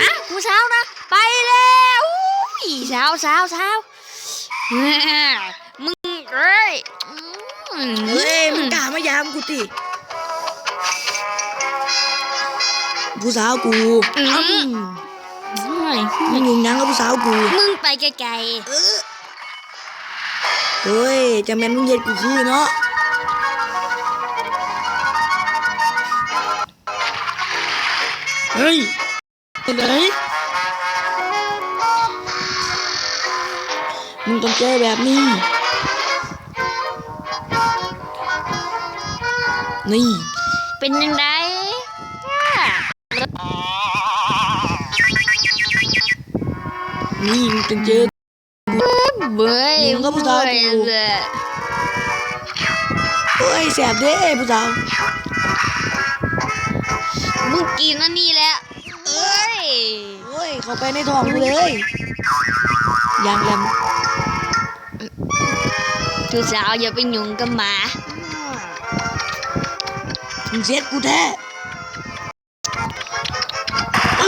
ฮะกูเช้านะ ไปแล้วอุ้ยเช้าเช้าเช้าแม่มึงเอ้ยอืมเฮ้ยมึงกล้ามายามกูติผู้สาวกูอ้ำมึงยิงยังกับผู้สาวกู มึงไปไกลเออเฮ้ยจะแม่นมึงเย็ดกูคือเนาะเฮ้ย ไปไหนมึงต้องเจอแบบนี้ นี่ๆเป็นยังไงนี่มึงต้องเจอเบ้ยมึงก็ผู้สาวกูเว้ยเฮ้ยแสบเด้ผู้สาว เฮ้ยเข้าไปในท้องกูเลยยางแหลมทุสาวอย่าไปหยุ่งกับหมามึงเสียดกูแท้เอ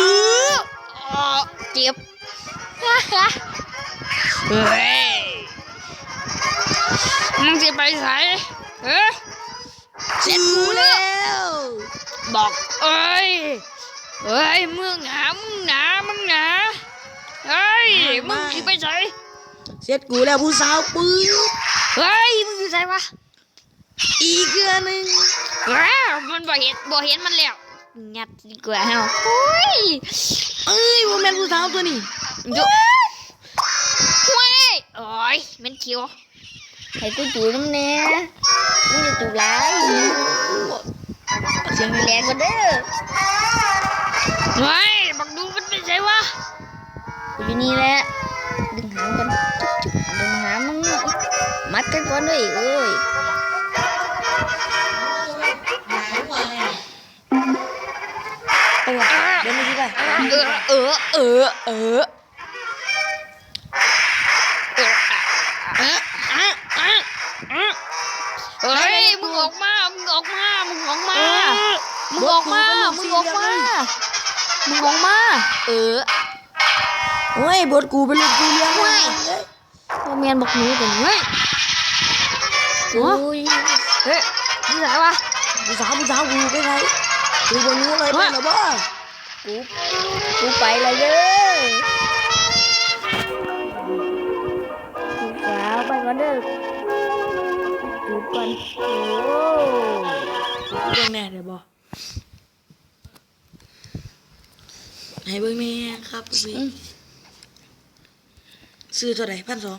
ออ๋อเจ็บเฮ้ยมึงจะไปไหนเฮ้ยเสียดกูแล้วบอกเอ้ย เฮ้ยมึงหนามึงหนามึงหนาเฮ้ยมึงจะไปไหนเสียดกูแล้วผู้สาวปื้อเฮ้ยมึงอยู่ไหนวะอีกเกือหนึ่งว้าวมันบ่เห็นบ่เห็นมันแล้วงัดดีกว่าเฮาเฮ้ยเอ้ยว่าแม่นผู้สาวตัวนี้ดูเฮ้ยโอ้ยมันเขียวให้กูจูน้ำแน่มึงจะจูร้ายเสียงแรงกว่าเด้อ เฮ้ยบักดูมันไม่ใช่วะอยู่นี่แหละ ดึงหางกันจุกจุดึงหางมึงมัดกันก่อนด้วยเอ้ยไปว่เดิมดเออเออเออเฮ้ยมึงออกมา มึงออกมา มึงออกมา มึงออกมา มึงออกมา มึงออกมา เออโอ้ยบทกูเป็นลูกกูเลี้ยงเว้ยเอ้ยพ่อแม่นบอกหนูแต่เฮ้ยโอ้ยเฮ้ยนี่ไหนวะผู้สาวผู้สาวกูไปไหนกูบนนู้นเลยไปหรอบ่กูกูไปเลยเด้อกูสาวไปก่อนเด้อกูก่อนโอ้เบิ่งแน่เดี๋ยวบ่ ให้เบิ่งแน่ครับพี่ซื้อเท่าไหร่พันสอง